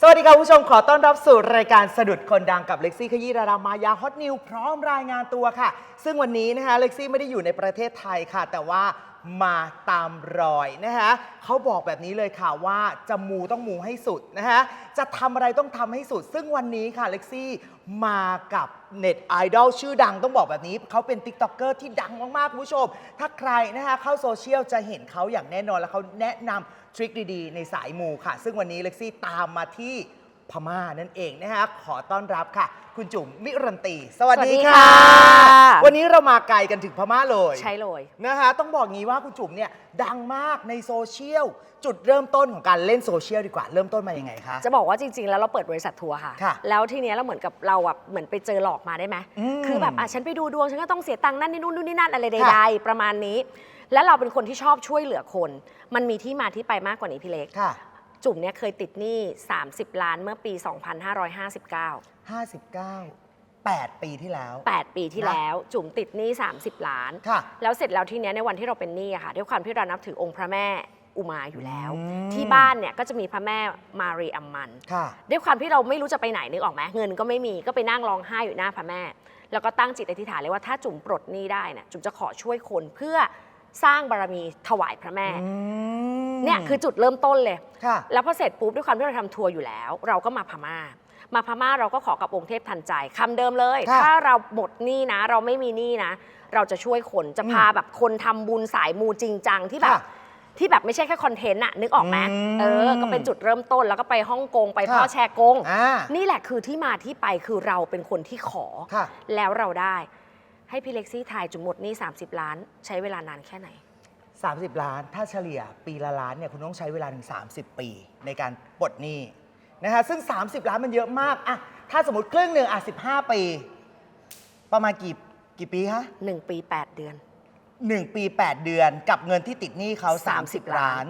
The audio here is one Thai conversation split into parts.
สวัสดีครับผู้ชมขอต้อนรับสู่รายการสะดุดคนดังกับเล็กซี่ขยี้ดารามายาฮอตนิวพร้อมรายงานตัวค่ะ ซึ่งวันนี้นะคะเล็กซี่ไม่ได้อยู่ในประเทศไทยค่ะ แต่ว่ามาตามรอยนะคะเขาบอกแบบนี้เลยค่ะว่าจะมูต้องมูให้สุดนะคะจะทำอะไรต้องทำให้สุด ซึ่งวันนี้ค่ะเล็กซี่มากับเน็ตไอดอลชื่อดังต้องบอกแบบนี้ เขาเป็นติ๊กต็อกเกอร์ที่ดังมากๆคุณผู้ชม ถ้าใครนะคะเข้าโซเชียลจะเห็นเขาอย่างแน่นอนแล้วเขาแนะนำ ทริคดีๆ ในสายมูค่ะ ซึ่งวันนี้เล็กซี่ตามมาที่พม่านั่นเองนะคะขอต้อนรับค่ะ คุณจุ๋มมิรันตี สวัสดีสวัสดีค่ะค่ะ วันนี้เรามาไกลกันถึงพม่าเลยใช่เลย นะคะต้องบอกงี้ว่าคุณจุ๋มเนี่ยดังมากในโซเชียล จุดเริ่มต้นของการเล่นโซเชียลดีกว่า เริ่มต้นมายังไงคะ จะบอกว่าจริง ๆ แล้วเราเปิดบริษัททัวร์ค่ะ ค่ะแล้วทีเนี้ยเราเหมือนกับเราอะเหมือนไปเจอหลอกมาได้ไหม อืมคือแบบอะฉันไปดูดวงฉันก็ต้องเสียตังค์นั่นนี่นู่นนู่นนี่นั่นอะไรค่ะใดๆประมาณนี้ แล้วเราเป็นคนที่ชอบช่วยเหลือคน มันมีที่มาที่ไปมากกว่านี้พี่เล็ก ค่ะ จุ่มเนี่ยเคยติดหนี้ 30 ล้านเมื่อปี 2559 59 8 ปีที่แล้ว 8 ปีที่แล้ว จุ่มติดหนี้ 30 ล้าน ค่ะ แล้วเสร็จแล้วทีเนี้ยในวันที่เราเป็นหนี้อะค่ะ ด้วยความที่เรานับถือองค์พระแม่อุมาอยู่แล้ว อืม ที่บ้านเนี่ยก็จะมีพระแม่มารีอัมมัน ค่ะ ด้วยความที่เราไม่รู้จะไปไหนนึกออกไหมเงินก็ไม่มีก็ไปนั่งร้องไห้อยู่หน้าพระแม่ แล้วก็ตั้งจิตอธิษฐานเลยว่าถ้าจุ่มปลดหนี้ได้เนี่ยจุ่มจะขอช่วยคนเพื่อ สร้างบารมีถวายพระแม่ อืมเนี่ยคือจุดเริ่มต้นเลย ค่ะแล้วพอเสร็จปุ๊บด้วยความที่เราทำทัวร์อยู่แล้ว เราก็มาพม่า มาพม่าเราก็ขอกับองค์เทพทันใจคำเดิมเลย ค่ะถ้าเราหมดหนี้นะ เราไม่มีหนี้นะ เราจะช่วยคนจะพาแบบคนทำบุญสายมูจริงจังที่แบบ ค่ะที่แบบไม่ใช่แค่คอนเทนต์อะนึกออกไหมอืมเออ ก็เป็นจุดเริ่มต้นแล้วก็ไปฮ่องกงไปค่ะพ่อแชร์กง อ่านี่แหละคือที่มาที่ไปคือเราเป็นคนที่ขอ ค่ะ แล้วเราได้ ให้พี่เล็กซี่ทายจุดหมดหนี้ 30 ล้าน ใช้เวลานานแค่ไหน 30 ล้าน ถ้าเฉลี่ยปีละล้านเนี่ยคุณต้องใช้เวลาถึง 30 ปีในการปลดหนี้นะคะซึ่ง 30 ล้านมันเยอะมากอะถ้าสมมติครึ่งหนึ่งอะ15 ปี ประมาณกี่กี่ปีฮะ1 ปี 8 เดือน 1 ปี 8 เดือนกับเงินที่ติดหนี้เขา30 30 ล้าน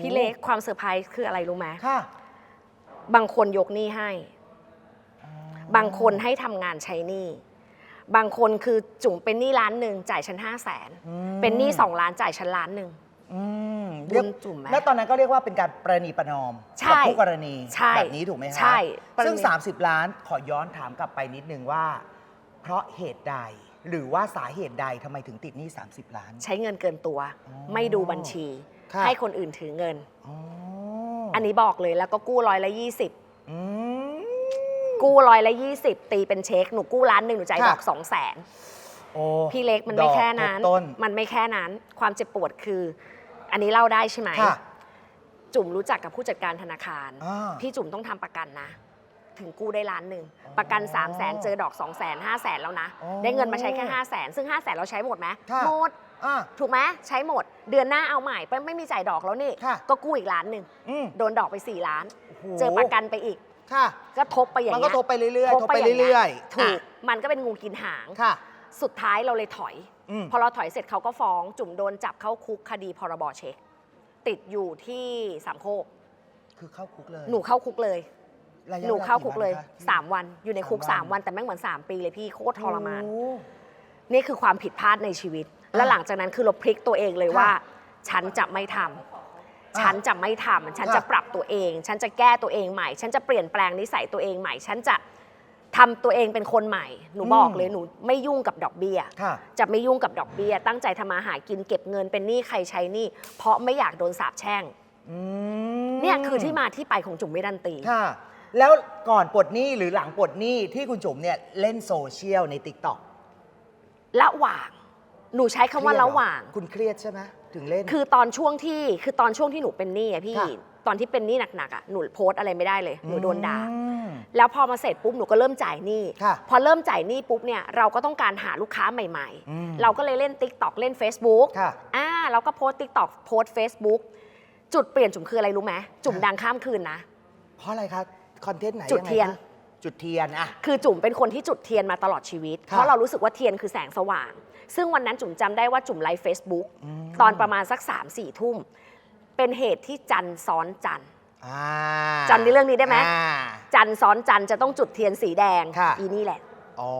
พี่เล็กความเซอร์ไพรส์คืออะไรรู้ไหมค่ะ บางคนยกหนี้ให้ บางคนให้ทำงานใช้หนี้ บางคนคือจุ๋มเป็นหนี้ล้านหนึ่งจ่ายฉันห้าแสนอืมเป็นหนี้สองล้านจ่ายฉันล้านหนึ่ง อืมบุญจุ่มไหมแล้วตอนนั้นก็เรียกว่าเป็นการประนีประนอมใช่กัคู่กรณีใช่แบบนี้ถูกไหมคะใช่ประนี ซึ่ง 30 ล้านขอย้อนถามกลับไปนิดนึงว่า เพราะเหตุใดหรือว่าสาเหตุใดทำไมถึงติดหนี้30 ล้าน ใช้เงินเกินตัว อ๋อไม่ดูบัญชีค่ะให้คนอื่นถือเงิน อ๋ออันนี้บอกเลยแล้วก็กู้ร้อยละยี่สิบ อืม กู้ร้อยละยี่สิบตีเป็นเช็คหนูกู้ล้านหนึ่งหนูจ่ายค่ะดอกสองแสนโอ้พี่เล็กมันไม่ดอแค่นั้นทบต้น มันไม่แค่นั้น ความเจ็บปวดคือ อันนี้เล่าได้ใช่ไหม ค่ะ จุ๋มรู้จักกับผู้จัดการธนาคาร อ่าพี่จุ๋มต้องทำประกันนะ ถึงกู้ได้ล้านหนึ่งอ๋อประกัน 3 0 0แสนเจอดอก 2 0 0แสนห้าแสนแล้วนะ อ๋อได้เงินมาใช้แค่ 5 0 0แสนซึ่ง 5 0 0แสนเราใช้หมดไหมค่ะ หมด อะถูกไหมใช้หมด เดือนหน้าเอาใหม่ไปไม่มีจ่ายดอกแล้วนี่ ค่ะ ก็กู้อีกล้านหนึ่ง อืม โดนดอกไป 4 ล้าน โอ้โห เจอประกันไปอีก ค่ะ ก็ทบไปอย่างมันเงี้ก็ยทบไปเรื่อยๆทบไปย่างงี้เรื่อยๆถูกอะมันก็เป็นงูกินหาง ค่ะ สุดท้ายเราเลยถอย อืม พอเราถอยเสร็จเขาก็ฟ้องจุ่มโดนจับเข้าคุกคดีพรบเช็ค ติดอยู่ที่สามโคก คือเข้าคุกเลยหนูเข้าคุกเลย ระยะหนูเข้าวลคุกเลย วันคะ 3 วันอยู่ในคุก สามวัน 3 วันแต่แม่งเหมือน 3 ปีเลยพี่โคตรทรมาน โอ้ นี่คือความผิดพลาดในชีวิต แล้วหลังจากนั้นคือเราพลิกตัวเองเลยค่ะว่าฉันจะไม่ทำ ฉันจะไม่ทำฉันค่ะจะปรับตัวเอง ฉันจะแก้ตัวเองใหม่ ฉันจะเปลี่ยนแปลงนิสัยตัวเองใหม่ ฉันจะทำตัวเองเป็นคนใหม่ หนูบอกเลยหนูไม่ยุ่งกับดอกเบี้ย ค่ะจะไม่ยุ่งกับดอกเบี้ย ตั้งใจทำมาหากินเก็บเงินเป็นหนี้ใครใช้หนี้เพราะไม่อยากโดนสาปแช่ง อืมเนี่ยคือที่มาที่ไปของจุ๋มไม่ดันตี ค่ะ แล้วก่อนปลดหนี้หรือหลังปลดหนี้ที่คุณจุ๋มเนี่ยเล่นโซเชียลใน t ิ k t o k ระหว่าง หนูใช้คำว่าระหว่าง คุณเครียดใช่ไหม ถึงเล่น คือตอนช่วงที่คือตอนช่วงที่หนูเป็นหนี้อะพี่ ค่ะตอนที่เป็นหนี้หนักๆอะหนูโพสต์อะไรไม่ได้เลยหนูโดนด่าอืมแล้วพอมาเสร็จปุ๊บหนูก็เริ่มจ่ายหนี้ค่ะพอเริ่มจ่ายหนี้ปุ๊บเนี่ยเราก็ต้องการหาลูกค้าใหม่อืมๆ เราก็เลยเล่น Tik t o อกเล่น Facebook ค่ะ อ่าเราก็โพสต์ Tik t o อกโพสต์ Facebook จุดเปลี่ยนจุ๋มคืออะไรรู้ไหมจุ๋มดังข้ามคืนนะ เพราะอะไรคะคอนเทนต์ไหนจุดงไงเทียน คะ จุดเทียนอะ คือจุ๋มเป็นคนที่จุดเทียนมาตลอดชีวิตค่ะเพราะเรารู้สึกว่าเทียนคือแสงสว่าง ซึ่งวันนั้นจุ๋มจำได้ว่าจุ๋มไลฟ์เฟซบุ๊กอืมตอนประมาณสัก3ามสี่ทุ่ม เป็นเหตุที่จันทร์ซ้อนจันทร์ อ่าจำในเรื่องนี้ได้ไหมอ่าจันทร์ซ้อนจันทร์จะต้องจุดเทียนสีแดง ค่ะ อีนี่แหละ อ๋อ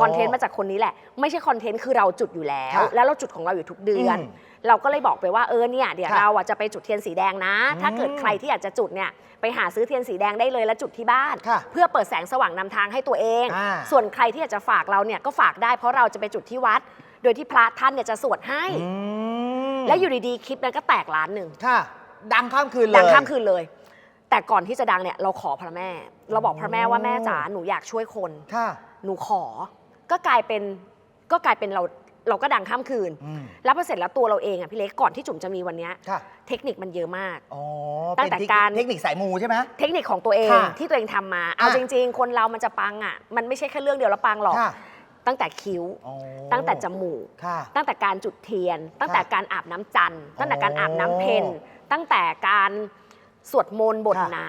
คอนเทนต์มาจากคนนี้แหละ ไม่ใช่คอนเทนต์คือเราจุดอยู่แล้ว ค่ะแล้วเราจุดของเราอยู่ทุกเดือน อืม เราก็เลยบอกไปว่าเออเนี่ยเดี๋ยวค่ะเราอะจะไปจุดเทียนสีแดงนะอืมถ้าเกิดใครที่อยากจะจุดเนี่ยไปหาซื้อเทียนสีแดงได้เลยแล้วจุดที่บ้าน ค่ะเพื่อเปิดแสงสว่างนำทางให้ตัวเอง อ่า ส่วนใครที่อยากจะฝากเราเนี่ยก็ฝากได้เพราะเราจะไปจุดที่วัด โดยที่พระท่านเนี่ยจะสวดให้ อืมและอยู่ดีๆคลิปนั้นก็แตกล้านหนึ่ง ค่ะ ดังข้ามคืนเลย ดังข้ามคืนเลย แต่ก่อนที่จะดังเนี่ยเราขอพระแม่ เราบอกพระแม่ว่าแม่จ๋าหนูอยากช่วยคน ค่ะ หนูขอ ก็กลายเป็นก็กลายเป็นเรา เราก็ดังข้ามคืน อืมแล้วพอเสร็จแล้วตัวเราเองอะพี่เล็กก่อนที่จุ๋มจะมีวันเนี้ยค่ะเทคนิคมันเยอะมาก อ๋อตั้งแต่เป็นการ เทคนิคสายมูใช่ไหม เทคนิคของตัวเองค่ะที่ตัวเองทำมา เอาอะ จริง ๆ คนเรามันจะปังอะ มันไม่ใช่แค่เรื่องเดียวแล้วปังหรอก ค่ะตั้งแต่คิ้ว อ๋อตั้งแต่จมูก ค่ะ ตั้งแต่การจุดเทียน ตั้งแต่การอาบน้ำจันทร์ตั้งแต่การอาบน้ำเพนอ๋อตั้งแต่การ สวดมนต์บทค่ะไหน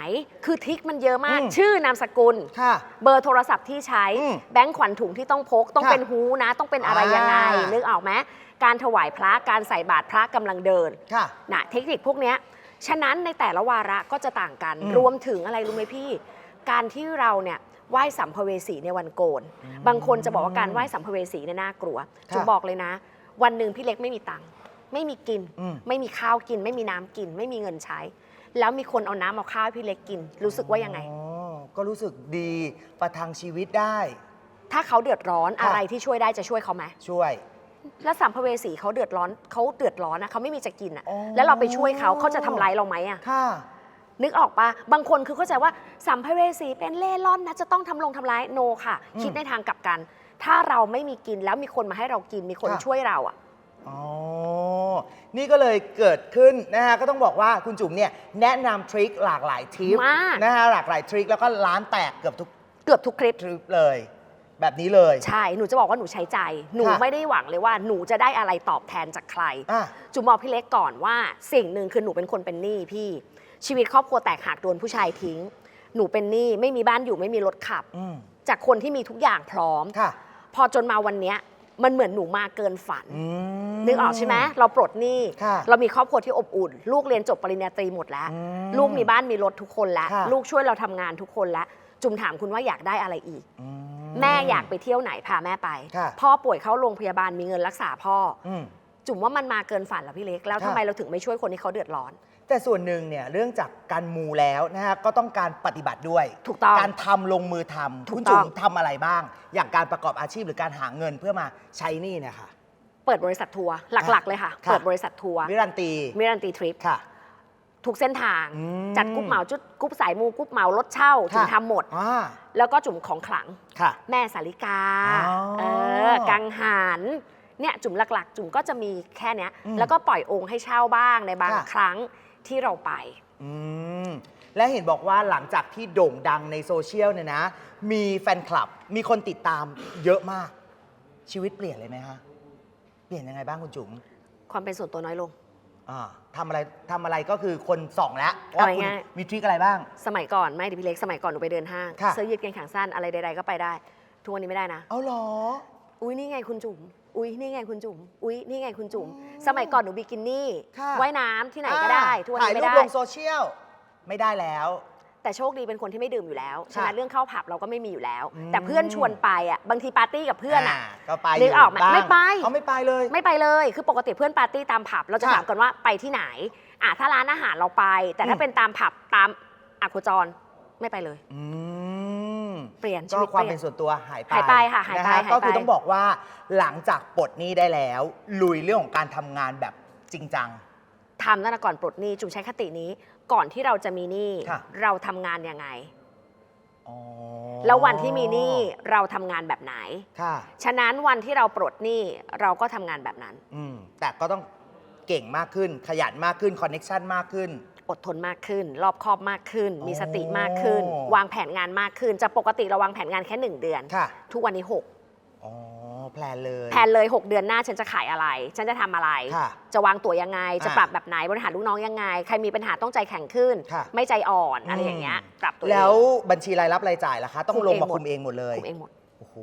คือทริคมันเยอะมาก อืมชื่อนามสกุล ค่ะเบอร์โทรศัพท์ที่ใช้ อืมแบงค์ขวัญถุงที่ต้องพก ต้องค่ะเป็นฮูนะ ต้องเป็นอะไรยังไงอ่านึ นึกออกไหมการถวายพระการใส่บาตรพระกำลังเดิน ค่ะ นะเทคนิคพวกเนี้ยฉะนั้นในแต่ละวาระก็จะต่างกัน อืมรวมถึงอะไรรู้ไหมพี่ การที่เราเนี่ยไหว้สัมภเวสีในวันโกน บางคนจะบอกว่าการไหว้สัมภเวสีเนี่ยน่ากลัวค่ะจุบอกเลยนะ วันหนึ่งพี่เล็กไม่มีตังค์ไม่มีกิน อืม ไม่มีข้าวกิน ไม่มีน้ำกิน ไม่มีเงินใช้ แล้วมีคนเอาน้ำเอาข้าวให้พี่เล็กกิน รู้สึกว่ายังไง อ๋อก็รู้สึกดีประทังชีวิตได้ ถ้าเขาเดือดร้อนค่ะอะไรที่ช่วยได้จะช่วยเขาไหมช่วย แล้วสัมภเวสีเขาเดือดร้อนเขาเดือดร้อนนะเขาไม่มีจะกินอะ อ๋อ แล้วเราไปช่วยเขาเขาจะทำร้ายเราไหมอะ ค่ะ นึกออกปะบางคนคือเข้าใจว่าสัมภเวสีเป็นเล่ร่อนนะจะต้องทำลงทำร้ายโนค่ะ อืมคิดในทางกลับกัน ถ้าเราไม่มีกินแล้วมีคนมาให้เรากินมีคนค่ะ ช่วยเราอะ อ๋อ นี่ก็เลยเกิดขึ้นนะฮะก็ต้องบอกว่าคุณจุ๋มเนี่ยแนะนำทริคหลากหลายทริปมาก นะฮะหลากหลายทริคแล้วก็ร้านแตกเกือบทุกเกือบทุกคลิป ทริปเลย แบบนี้เลย ใช่ หนูจะบอกว่าหนูใช้ใจ หนูค่ะ ไม่ได้หวังเลยว่าหนูจะได้อะไรตอบแทนจากใคร อะ จุ๋มบอกพี่เล็กก่อนว่าสิ่งหนึ่งคือหนูเป็นคนเป็นหนี้พี่ ชีวิตครอบครัวแตกหักโดนผู้ชายทิ้ง หนูเป็นหนี้ไม่มีบ้านอยู่ไม่มีรถขับ อืมจากคนที่มีทุกอย่างพร้อม ค่ะ พอจนมาวันเนี้ย มันเหมือนหนูมาเกินฝันอืมนึกออกใช่ไหมเราปลดหนี้ ค่ะเรามีครอบครัวที่อบอุ่น ลูกเรียนจบปริญญาตรีหมดแล้ว อืมลูกมีบ้านมีรถทุกคนแล้ว ค่ะ ลูกช่วยเราทำงานทุกคนแล้ว จุมถามคุณว่าอยากได้อะไรอีก อื แม่อยากไปเที่ยวไหนพาแม่ไป ค่ะ พ่อป่วยเข้าโรงพยาบาลมีเงินรักษาพ่ออืม จุ๋มว่ามันมาเกินฝันแล้วพี่เล็ก แล้วค่ะทำไมเราถึงไม่ช่วยคนที่เขาเดือดร้อน แต่ส่วนหนึ่งเนี่ยเรื่องจากการมูแล้วนะฮะก็ต้องการปฏิบัติด้วย ถูกต้อง การทำลงมือทำถูกคุณต้จุ๋องมทำอะไรบ้าง อย่างการประกอบอาชีพหรือการหาเงินเพื่อมาใช้หนี่เนี่ยค่ะเปิดบริษัททัวร์หลัก ๆ เลยค่ะ ค่ะ เปิดบริษัททัวร์วิรันตีมิรันตีทริปค่ะ ทุกเส้นทาง อืมจัดกรุ๊ปเหมาจุดกรุ๊ปสายมูกรุ๊ปเหมารถเช่าถึงค่ะทำหมด อ่าแล้วก็จุ่มของขลัง ค่ะ แม่สาลิกาอ๋อเออกังหันเนี่ยจุ่มหลักๆ จุ่มก็จะมีแค่เนี้ย อืมแล้วก็ปล่อยองค์ให้เช่าบ้างในบางค่ะ ครั้ง ที่เราไป อืมและเห็นบอกว่าหลังจากที่โด่งดังในโซเชียลเนี่ยนะ มีแฟนคลับ มีคนติดตามเยอะมาก ชีวิตเปลี่ยนเลยไหมฮะ เปลี่ยนยังไงบ้างคุณจุ๋มความเป็นส่วนตัวน้อยลง อ่าทำอะไรทำอะไรก็คือคนส่องแล้วว่าคุณเอาง่ายมีทริคอะไรบ้าง สมัยก่อนไม่ดิพี่เล็กสมัยก่อนหนูไปเดินห้างค่ะ เสื้อยืดกางเกงขาสั้นอะไรใดๆก็ไปได้ ทุกวันนี้ไม่ได้นะ เอาเหรอ อุ้ยนี่ไงคุณจุ๋ม อุ้ยนี่ไงคุณจุ๋มอุ้ยนี่ไงคุณจุ๋มสมัยก่อนหนูบิกินี่ค่ะ ว่ายน้ำที่ไหนก็ได้ทุกวันถ่ายนี้รูไม่ปได้ ลงโซเชียลไม่ได้แล้ว แต่โชคดีเป็นคนที่ไม่ดื่มอยู่แล้วฉะนั้นค่ะเรื่องเข้าผับเราก็ไม่มีอยู่แล้ว อืม แต่เพื่อนชวนไปอะบางทีปาร์ตี้กับเพื่อนอะาก็ไปนึกออกไหมบ้างไม่ไป เขาไม่ไปเลย ไม่ไปเลยคือปกติเพื่อนปาร์ตี้ตามผับเราจะค่ะถามกันว่าไปที่ไหนอะถ้าร้านอาหารเราไป แต่ถ้าอืม เป็นตามผับตามอะโคจรไม่ไปเลย อืม เปลี่ยนชีก็วิตความเปลี่เป็ยนนส่วนตัวหายไปหายไปค่ะหายไปนฮหายไป ก็คือต้องบอกว่าหลังจากปลดหนี้ได้แล้ว ลุยเรื่องของการทำงานแบบจริงจัง ทำตั้งแต่ก่อนปลดหนี้จุ๋มใช้คตินี้ ก่อนที่เราจะมีหนี้ค่ะ เราทำงานยังไง อ๋อแล้ววันที่มีหนี้เราทำงานแบบไหน ค่ะ ฉะนั้นวันที่เราปลดหนี้เราก็ทำงานแบบนั้น อืมแต่ก็ต้องเก่งมากขึ้น ขยันมากขึ้นคอนเน็ชันมากขึ้น อดทนมากขึ้น รอบคอบมากขึ้นโอ้มีสติมากขึ้น วางแผนงานมากขึ้น จะปกติเราวางแผนงานแค่หนึ่งเดือน ค่ะ ทุกวันนี้อ๋อ แพลนเลย6แผนเลย 6 เดือนหน้าฉันจะขายอะไร ฉันจะทำอะไร ค่ะจะวางตัวยังไง จะอ่าปรับแบบไหน บริหารลูกน้องยังไง ใครมีปัญหาต้องใจแข็งขึ้น ค่ะ ไม่ใจอ่อนอะไรอย่างเงี้ย ปรับตัวเอง แล้วบัญชีรายรับรายจ่ายล่ะคะ ต้องคุมลงมาเองหมดคุมเองหมดเลย คุมเองหมด โอ้โห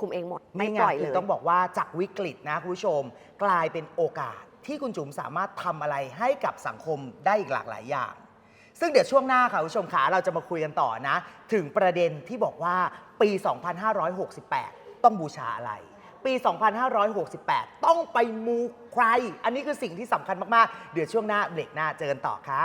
คุมเองหมด ไม่นี่ไงปล่อยคืเลอยต้องบอกว่าจากวิกฤตนะคุณผู้ชม กลายเป็นโอกาส ที่คุณจุ๋มสามารถทำอะไรให้กับสังคมได้อีกหลากหลายอย่าง ซึ่งเดี๋ยวช่วงหน้าค่ะคุณผู้ชมขาเราจะมาคุยกันต่อนะ ถึงประเด็นที่บอกว่าปี 2568 ต้องบูชาอะไร ปี 2568 ต้องไปมูใคร อันนี้คือสิ่งที่สำคัญมาก ๆ เดี๋ยวช่วงหน้าเบรกหน้าเจอกันต่อค่ะ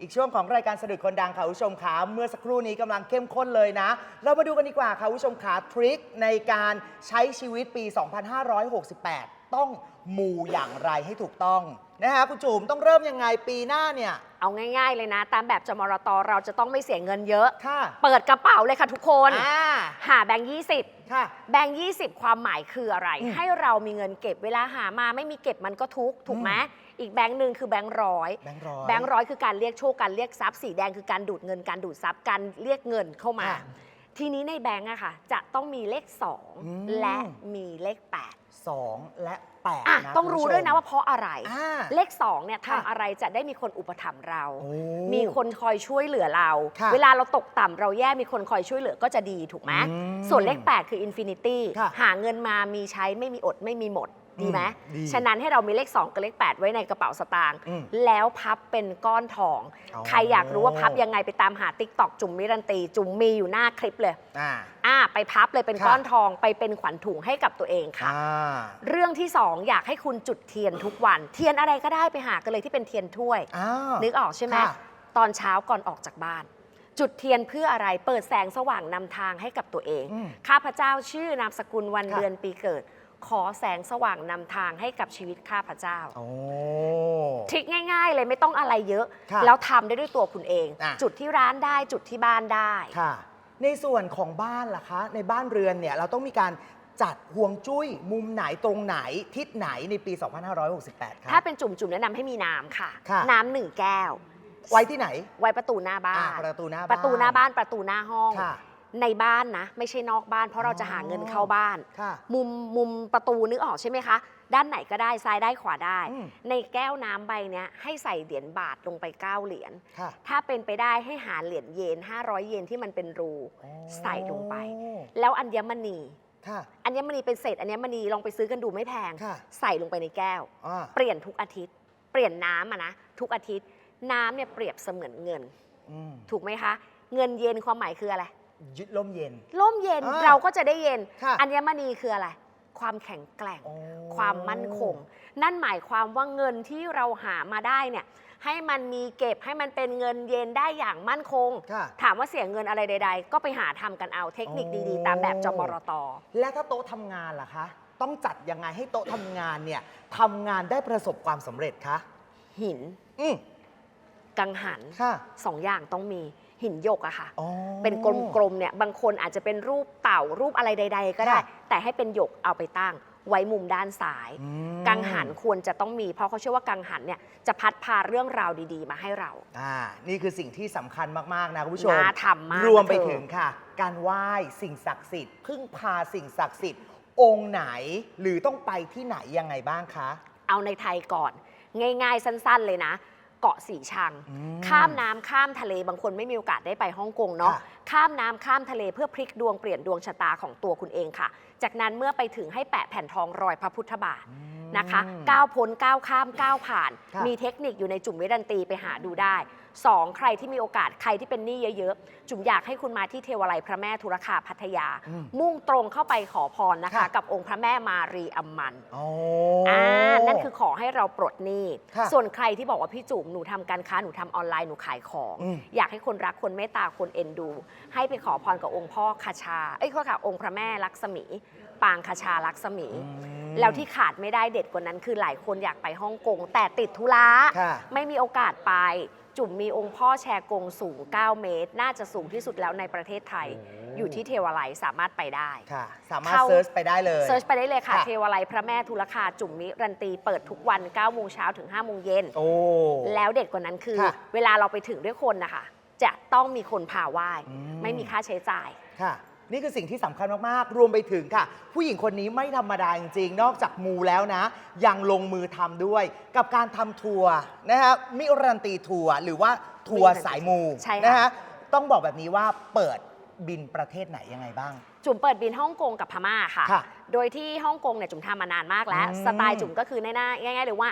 อีกช่วงของรายการสะดุดคนดังค่ะคุณผู้ชมขาเมื่อสักครู่นี้กำลังเข้มข้นเลยนะ เรามาดูกันดีกว่าค่ะคุณผู้ชมขาทริคในการใช้ชีวิตปี 2568 ต้อง มูอย่างไรให้ถูกต้องนะคะคุณจุ๋มต้องเริ่มยังไงปีหน้าเนี่ย เอาง่าย ๆ เลยนะ ตามแบบจมรตเราจะต้องไม่เสียเงินเยอะ ค่ะเปิดกระเป๋าเลยค่ะทุกคน อ่าหาแบงค์ยี่สิบค่ะ แบงค์ยี่สิบความหมายคืออะไร อืมให้เรามีเงินเก็บเวลาหามาไม่มีเก็บมันก็ทุกข์ถูกไหมอีกแบงค์หนึ่งคือแบงค์ร้อย แบงค์ร้อย แบงค์ร้อยคือการเรียกโชคการเรียกทรัพย์สีแดงคือการดูดเงินการดูดทรัพย์การเรียกเงินเข้ามาค่ะทีนี้ในแบงค์อะค่ะ จะต้องมีเลข อืม 2 และมีเลข8 2และ 8อะนะต้องรู้คุณผู้ชม ด้วยนะว่าเพราะอะไร อ่าเลข2เนี่ยค่ะทำอะไรจะได้มีคนอุปถัมภ์เรา โอ้มีคนคอยช่วยเหลือเรา ค่ะเวลาเราตกต่ำเราแย่มีคนคอยช่วยเหลือก็จะดีถูกไหมอืมส่วนเลข 8 คืออินฟินิตี้ค่ะ หาเงินมามีใช้ไม่มีอดไม่มีหมด ดีไหมอืมดีฉะนั้นให้เรามีเลข 2 กับเลข 8 ไว้ในกระเป๋าสตางค์อืมแล้วพับเป็นก้อนทอง อ๋อ ใครอยากรู้ว่าพับยังไงไปตามหาติ๊กตอกจุ่มมิรันตีจุ่มมีอยู่หน้าคลิปเลย อ่า อ่า ไปพับเลยเป็นค่ะ ก้อนทองไปเป็นขวัญถุงให้กับตัวเองค่ะ อ่าเรื่องที่สองอยากให้คุณจุดเทียนทุกวัน เทียนอะไรก็ได้ไปหากันเลยที่เป็นเทียนถ้วย อ้าว นึกออกใช่ไหมค่ะ ตอนเช้าก่อนออกจากบ้าน จุดเทียนเพื่ออะไรเปิดแสงสว่างนำทางให้กับตัวเอง อืม ข้าพเจ้าชื่อนามสกุลวันค่ะเดือนปีเกิด ขอแสงสว่างนำทางให้กับชีวิตข้าพเจ้า โอ้ ทริคง่ายๆ เลยไม่ต้องอะไรเยอะค่ะแล้วทำได้ด้วยตัวคุณเอง อะ จุดที่ร้านได้จุดที่บ้านได้ ค่ะ ในส่วนของบ้านล่ะคะ ในบ้านเรือนเนี่ยเราต้องมีการจัดห่วงจุ้ย มุมไหนตรงไหนทิศไหนในปี 2568ค่ะถ้าเป็นจุ่มๆแนะนำให้มีน้ำค่ะ ค่ะ น้ำหนึ่งแก้ว ไว้ที่ไหนไว้ประตูหน้าบ้าอ่าน ประตูหน้าบ้าน ประตูหน้าบ้านประตูหน้าห้อง ค่ะ ในบ้านนะ ไม่ใช่นอกบ้าน เพราะเราจะหาเงินเข้าบ้าน ค่ะ มุมมุมประตูนึกออกใช่ไหมคะ ด้านไหนก็ได้ซ้ายได้ขวาได้ อืม ในแก้วน้ำใบเนี้ยให้ใส่เหรียญบาทลงไป 9 เหรียญค่ะ ถ้าเป็นไปได้ให้หาเหรียญเยน 500 เยนที่มันเป็นรูอ๋อใส่ลงไป แล้วอัญมณี ค่ะ อัญมณีเป็นเศษอัญมณีลองไปซื้อกันดูไม่แพง ค่ะ ใส่ลงไปในแก้ว อ่าเปลี่ยนทุกอาทิตย์ เปลี่ยนน้ำอะนะทุกอาทิตย์ น้ำเนี่ยเปรียบเสมือนเงิน อืม ถูกไหมคะ เงินเย็นความหมายคืออะไร ยึดลมเย็น ร่มเย็นอ่าเราก็จะได้เย็น ค่ะ อัญมณีคืออะไร ความแข็งแกร่งโอ้ความมั่นคง นั่นหมายความว่าเงินที่เราหามาได้เนี่ย ให้มันมีเก็บให้มันเป็นเงินเย็นได้อย่างมั่นคง ค่ะ ถามว่าเสียเงินอะไรใด ๆ ก็ไปหาทำกันเอาเทคนิคดีๆ ตามแบบจมรต และถ้าโต๊ะทำงานล่ะคะ ต้องจัดยังไงให้โต๊ะทำงานเนี่ยทำงานได้ประสบความสำเร็จคะหิน อืมกังหันค่ะ สองอย่างต้องมี หินหยกอะค่ะ อ๋อ เป็นกลมๆเนี่ยบางคนอาจจะเป็นรูปเต่ารูปอะไรใด ๆ ก็ได้ ค่ะ แต่ให้เป็นหยกเอาไปตั้ง ไว้มุมด้านซ้าย อืมกังหันควรจะต้องมี เพราะเขาเชื่อว่ากังหันเนี่ยจะพัดพาเรื่องราวดีๆ มาให้เรา อ่านี่คือสิ่งที่สำคัญมาก ๆ นะคุณผู้ชม น่าทำมากรวมไปนะเธอถึงค่ะ การไหว้สิ่งศักดิ์สิทธิ์พึ่งพาสิ่งศักดิ์สิทธิ์ องค์ไหนหรือต้องไปที่ไหนยังไงบ้างคะ เอาในไทยก่อน ง่ายๆ สั้น ๆ เลยนะ เกาะสีชังอืมข้ามน้ำข้ามทะเลบางคนไม่มีโอกาสได้ไปฮ่องกงเนาะค่ะข้ามน้ำข้ามทะเลเพื่อพลิกดวงเปลี่ยนดวงชะตาของตัวคุณเองค่ะ จากนั้นเมื่อไปถึงให้แปะแผ่นทองรอยพระพุทธบาทนะคะก้าวพ้นก้าวข้ามก้าวผ่านค่ะมีเทคนิคอยู่ในจุ่มวิรันตีไปหาดูได้ 2. ใครที่มีโอกาสใครที่เป็นหนี้เยอะๆ จุ่มอยากให้คุณมาที่เทวาลัยพระแม่ธุรคาพัทยา อืมมุ่งตรงเข้าไปขอพรนะคะ ค่ะ กับองค์พระแม่มารีอัมมัน โอ้ อ่านั่นคือขอให้เราปลดหนี้ ค่ะส่วนใครที่บอกว่าพี่จุ๋มหนูทำการค้าหนูทำออนไลน์หนูขายของ อืม อยากให้คนรักคนเมตตาคนเอ็นดู ให้ไปขอพรกับองค์พ่อคาชา เอ้ยขอค่ะองค์พระแม่ลักษมี ปางคาชาลักษมี อืม แล้วที่ขาดไม่ได้เด็ดกว่านั้นคือหลายคนอยากไปฮ่องกงแต่ติดธุระ ค่ะ ไม่มีโอกาสไป จุ่มมีองค์พ่อแชร์กงสูง 9 เมตร น่าจะสูงที่สุดแล้วในประเทศไทยโอ้อยู่ที่เทวาลัยสามารถไปได้ ค่ะ สามารถเข้า เซิร์ชไปได้เลย เซิร์ชไปได้เลยค่ะ ค่ะ เทวาลัยพระแม่ทุลคาจุ่มมิรันตีเปิดทุกวัน9โมงเช้าถึง5โมงเย็น โอ้ แล้วเด็ดกว่านั้นคือ ค่ะเวลาเราไปถึงด้วยคนนะคะ จะต้องมีคนพาไหว้ อืม ไม่มีค่าใช้จ่าย ค่ะ นี่คือสิ่งที่สำคัญมาก ๆ รวมไปถึงค่ะ ผู้หญิงคนนี้ไม่ธรรมดาจริง ๆ นอกจากมูแล้วนะ ยังลงมือทำด้วย กับการทำทัวร์นะครับมิรันตีทัวร์หรือว่าทัวร์สายมูใช่ค่ะ นะฮะต้องบอกแบบนี้ว่าเปิดบินประเทศไหนยังไงบ้าง จุ่มเปิดบินฮ่องกงกับพม่าค่ะ ค่ะโดยที่ฮ่องกงเนี่ยจุ่มทำมานานมากแล้ว อืม สไตล์จุ่มก็คือง่ายๆง่ายๆเลยว่า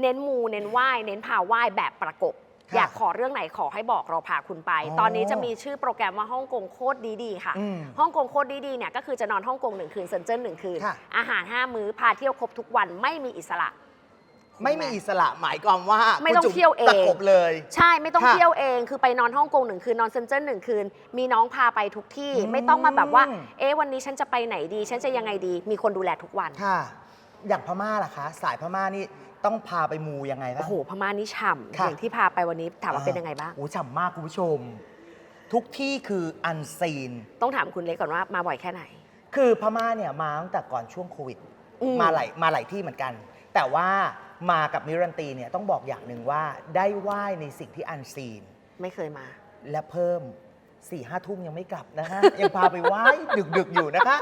เน้นมูเน้นไหว้เน้นพาไหว้แบบประกบค่ะ อยากขอเรื่องไหนขอให้บอกเราพาคุณไปอ๋อตอนนี้จะมีชื่อโปรแกรมว่าฮ่องกงโคตรดีๆค่ะอืมฮ่องกงโคตรดีๆเนี่ยก็คือจะนอนฮ่องกงหนึ่งคืนเซินเจิ้นหนึ่งคืนค่ะอาหารห้ามื้อพาเที่ยวครบทุกวันไม่มีอิสระไม่มีอิสระหมายความว่าไม่ต้องคุณจุ๋เที่ยวเองตะกบเลย ใช่ไม่ต้องค่ะเที่ยวเอง คือไปนอนฮ่องกงหนึ่งคืนนอนเซินเจิ้นหนึ่งคืน มีน้องพาไปทุกที่อืมไม่ต้องมาแบบว่า เอ๊ะวันนี้ฉันจะไปไหนดี ฉันจะยังไงดี มีคนดูแลทุกวันค่ะ อย่างพม่าล่ะคะ สายพม่านี่ต้องพาไปมูยังไงบ้าโอ้ง โหพม่านี่ฉ่ำค่ะ อย่างที่พาไปวันนี้ถามว่าเป็นยังไงบ้าง โอ้ฉ่ำมากคุณผู้ชม ทุกที่คืออันซีน ต้องถามคุณเล็กก่อนว่ามาบ่อยแค่ไหน คือพม่าเนี่ยมาตั้งแต่ก่อนช่วงโควิด อืม มาหลายมาหลายที่เหมือนกัน แต่ว่ามากับมิรันตีเนี่ยต้องบอกอย่างหนึ่งว่าได้ไหว้ในสิ่งที่อันซีน ไม่เคยมา และเพิ่ม4ี่ห้าทุ่มยังไม่กลับนะฮะยังพาไปไหว้ดึก ๆ อยู่นะคะ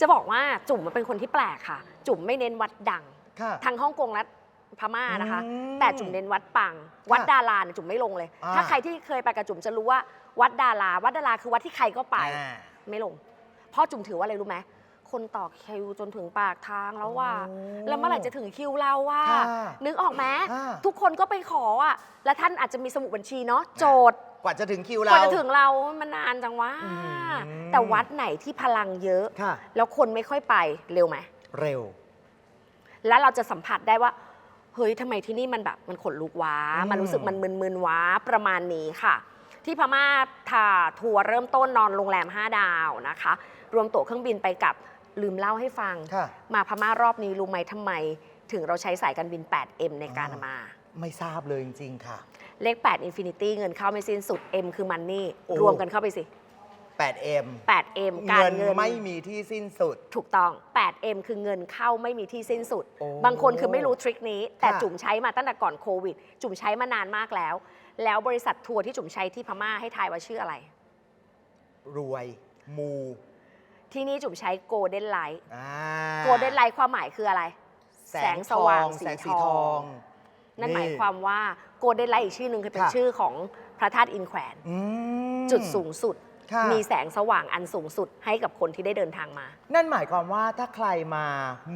จะบอกว่าจุ่มมันเป็นคนที่แปลกค่ะ จุ่มไม่เน้นวัดดัง ค่ะ ทางฮ่องกงและพม่านะคะ อืมแต่จุ่มเน้นวัดปัง วัดดาราเนี่ยจุ่มไม่ลงเลย อ่า ถ้าใครที่เคยไปกับจุ่มจะรู้ว่าวัดดารา วัดดาราคือวัดที่ใครก็ไป อ่าไม่ลง เพราะจุ่มถือว่าอะไรรู้ไหม คนต่อคิวจนถึงปากทางแล้วว่า โอ้ แล้วเมื่อไหร่จะถึงคิวเราว่า ค่ะนึกออกไหม อ่าทุกคนก็ไปขออะ แล้วท่านอาจจะมีสมุดบัญชีเนาะ โจทย์ กว่าจะถึงคิวกเรา ว่าจะถึงเรามันนานจังวะอืม แต่วัดไหนที่พลังเยอะ ค่ะ แล้วคนไม่ค่อยไปเร็วไหม เร็ว แล้วเราจะสัมผัสได้ว่า เฮ้ยทำไมที่นี่มันแบบมันขนลุกว้า อืม มันรู้สึกมันมึนๆว้าประมาณนี้ค่ะ ที่พม่าทาทัวร์เริ่มต้นนอนโรงแรม 5 ดาวนะคะ รวมตั๋วเครื่องบินไปกับลืมเล่าให้ฟัง ค่ะ มาพม่ารอบนี้รู้ไหมทำไม ถึงเราใช้สายการบิน 8M ในการอ๋อมา ไม่ทราบเลยจริง ๆ ค่ะ เลข8 Infinity เงินเข้าไม่สิ้นสุด M คือมันนี่โอ้ รวมกันเข้าไปสิ 8M 8M การเงินเงินไม่มีที่สิ้นสุด ถูกต้อง 8M คือเงินเข้าไม่มีที่สิ้นสุด โอ้บางคนคือไม่รู้ทริคนี้ แต่ค่ะ จุ๋มใช้มาตั้งแต่ก่อนโควิด จุ๋มใช้มานานมากแล้ว แล้วบริษัททัวร์ที่จุ๋มใช้ที่พม่าให้ทายว่าชื่ออะไร รวยมูที่นี่จุ๋มใช้ Golden Light อ่า Golden Light ความหมายคืออะไร แสงสว่างทอสีแสงสีททอองง นั่นหมายความว่า Golden Light อีกชื่อหนึ่งคือเป็นค่ะ ชื่อของพระธาตุอินแขวน อืม จุดสูงสุด ค่ะ มีแสงสว่างอันสูงสุดให้กับคนที่ได้เดินทางมา นั่นหมายความว่าถ้าใครมา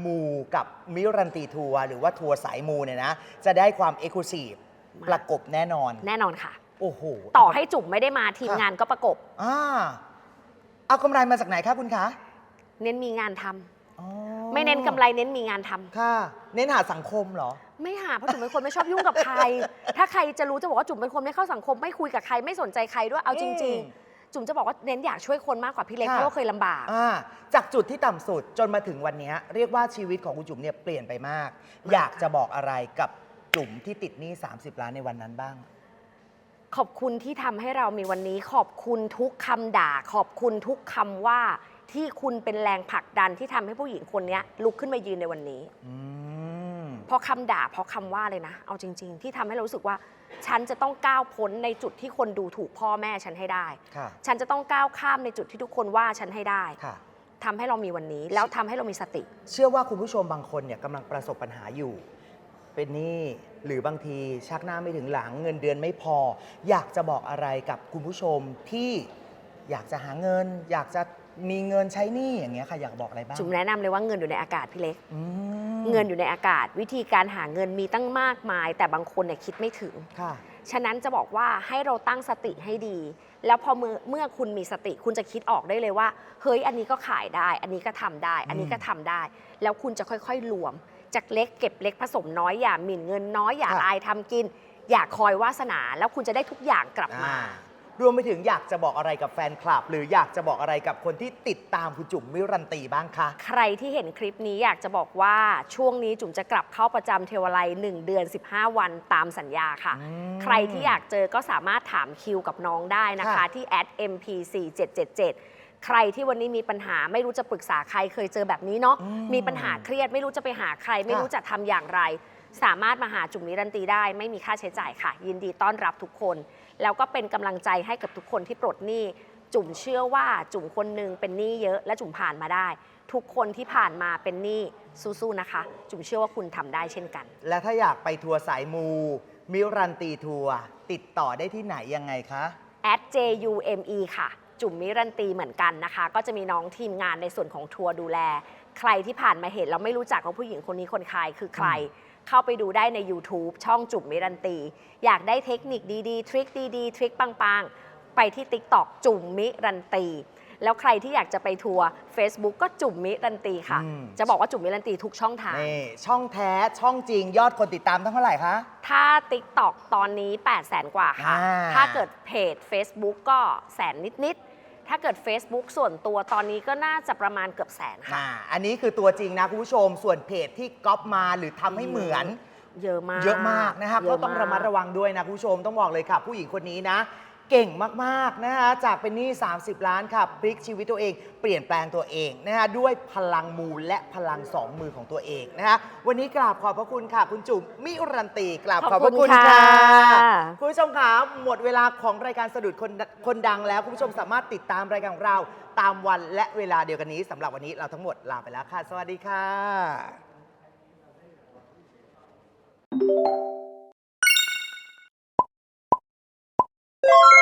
มูกับมิรันตีทัวร์หรือว่าทัวร์สายมูเนี่ยนะ จะได้ความเอกลูซีฟมาก ประกบแน่นอน แน่นอนค่ะ โอ้โห ต่อให้จุ๋มไม่ได้มาทีมค่ะ งานก็ประกบ อ่าเอากำไรมาจากไหนคะคุณคะเน้นมีงานทำอ๋อไม่เน้นกำไรเน้นมีงานทำค่ะ เน้นหาสังคมเหรอ ไม่หาเพราะจุ๋มเป็นคนไม่ชอบยุ่งกับใคร ถ้าใครจะรู้จะบอกว่าจุ๋มเป็นคนไม่เข้าสังคม ไม่คุยกับใครไม่สนใจใครด้วยเอาจริงอืมๆจุ๋มจะบอกว่าเน้นอยากช่วยคนมากกว่าพี่เล็กค่ะเพราะว่าเคยลำบาก อ่าจากจุดที่ต่ำสุดจนมาถึงวันนี้เรียกว่าชีวิตของคุณจุ๋มเนี่ยเปลี่ยนไปมาก อยากจะบอกอะไรกับจุ๋มที่ติดหนี้ 30 ล้านในวันนั้นบ้าง ขอบคุณที่ทำให้เรามีวันนี้ ขอบคุณทุกคำด่า ขอบคุณทุกคำว่าที่คุณเป็นแรงผลักดันที่ทำให้ผู้หญิงคนเนี้ยลุกขึ้นมายืนในวันนี้ อืม เพราะคำด่าเพราะคำว่าเลยนะ เอาจริง ๆ ที่ทำให้เรารู้สึกว่า ฉันจะต้องก้าวพ้นในจุดที่คนดูถูกพ่อแม่ฉันให้ได้ ค่ะ ฉันจะต้องก้าวข้ามในจุดที่ทุกคนว่าฉันให้ได้ค่ะ ทำให้เรามีวันนี้ แล้วทำให้เรามีสติ เชื่อว่าคุณผู้ชมบางคนเนี่ยกำลังประสบปัญหาอยู่ เป็นหนี้หรือบางทีชักหน้าไม่ถึงหลังเงินเดือนไม่พอ อยากจะบอกอะไรกับคุณผู้ชมที่อยากจะหาเงิน อยากจะมีเงินใช้หนี้อย่างเงี้ยค่ะอยากบอกอะไรบ้างจุ๋มแนะนำเลยว่าเงินอยู่ในอากาศพี่เล็ก อืม เงินอยู่ในอากาศ วิธีการหาเงินมีตั้งมากมาย แต่บางคนเนี่ยคิดไม่ถึง ค่ะ ฉะนั้นจะบอกว่าให้เราตั้งสติให้ดี แล้วพอเมื่อเมื่อคุณมีสติคุณจะคิดออกได้เลยว่า เฮ้ย อันนี้ก็ขายได้ อันนี้ก็ทำได้ อันนี้ก็ทำได้ แล้วคุณจะค่อยๆรวม จากเล็กเก็บเล็กผสมน้อยอย่าหมิ่นเงินน้อยอย่าค่ะ อายทำกิน อย่าคอยวาสนา แล้วคุณจะได้ทุกอย่างกลับมา อ่า รวมไปถึงอยากจะบอกอะไรกับแฟนคลับ หรืออยากจะบอกอะไรกับคนที่ติดตามคุณจุ๋มวิรันตีบ้างคะ ใครที่เห็นคลิปนี้อยากจะบอกว่าช่วงนี้จุ๋มจะกลับเข้าประจำเทวาลัย1 เดือน 15 วันตามสัญญาค่ะ อืมใครที่อยากเจอก็สามารถถามคิวกับน้องได้นะคะ ค่ะ ที่ @mp4777 ใครที่วันนี้มีปัญหาไม่รู้จะปรึกษาใครเคยเจอแบบนี้เนาะ อืมมีปัญหาเครียดไม่รู้จะไปหาใคร ไม่ค่ะรู้จะทำอย่างไร สามารถมาหาจุ๋มนิรันตีได้ ไม่มีค่าใช้จ่ายค่ะ ยินดีต้อนรับทุกคน แล้วก็เป็นกำลังใจให้กับทุกคนที่ปลดหนี้จุ๋มเชื่อว่าจุ๋มคนหนึ่งเป็นหนี้เยอะและจุ๋มผ่านมาได้ ทุกคนที่ผ่านมาเป็นหนี้สู้ๆนะคะ จุ๋มเชื่อว่าคุณทำได้เช่นกัน และถ้าอยากไปทัวร์สายมู มิรันตีทัวร์ติดต่อได้ที่ไหนยังไงคะ at jume ค่ะ จุ๋มมิรันตีเหมือนกันนะคะ ก็จะมีน้องทีมงานในส่วนของทัวร์ดูแล ใครที่ผ่านมาเห็นแล้วไม่รู้จักว่าผู้หญิงคนนี้คนใครคือใคร เข้าไปดูได้ใน YouTube ช่องจุ่มมิรันตี อยากได้เทคนิคดีๆ ทริคดีๆ ทริคปังๆ ไปที่ TikTok จุ่มมิรันตี แล้วใครที่อยากจะไปทัวร์ Facebook ก็จุ่มมิรันตีค่ะ อืม จะบอกว่าจุ่มมิรันตีทุกช่องทาง นี่ช่องแท้ช่องจริงยอดคนติดตามเท่าไหร่คะ ถ้า TikTok ตอนนี้ 8 0 0แสนกว่าค่ะ อ่า ถ้าเกิดเพจ Facebook ก็แสนนิด ๆ ถ้าเกิด Facebook ส่วนตัวตอนนี้ก็น่าจะประมาณเกือบแสนค่ะ อ่าอันนี้คือตัวจริงนะคุณผู้ชม ส่วนเพจที่ก๊อปมาหรือทำให้เหมือน เยอะมากเยอะมากนะคะเยก็อะต้องมากระมัดระวังด้วยนะคุณผู้ชมต้องบอกเลยค่ะ ผู้หญิงคนนี้นะ เก่งมากๆนะคะจากเป็นหนี้ 30 ล้านค่ะพลิกชีวิตตัวเอง เปลี่ยนแปลงตัวเองนะคะด้วยพลังมูลและพลังสองมือของตัวเองนะคะวันนี้กราบขอบพระคุณค่ะ คุณจุ๋มมิรันตีกราบขอบพระคุณค่ะคุณผู้ชมคะหมดเวลาของรายการสะดุดคนคนดังแล้ว คุณผู้ชมสามารถติดตามรายการของเราตามวันและเวลาเดียวกันนี้สำหรับวันนี้เราทั้งหมดลาไปแล้วค่ะ สวัสดีค่ะ you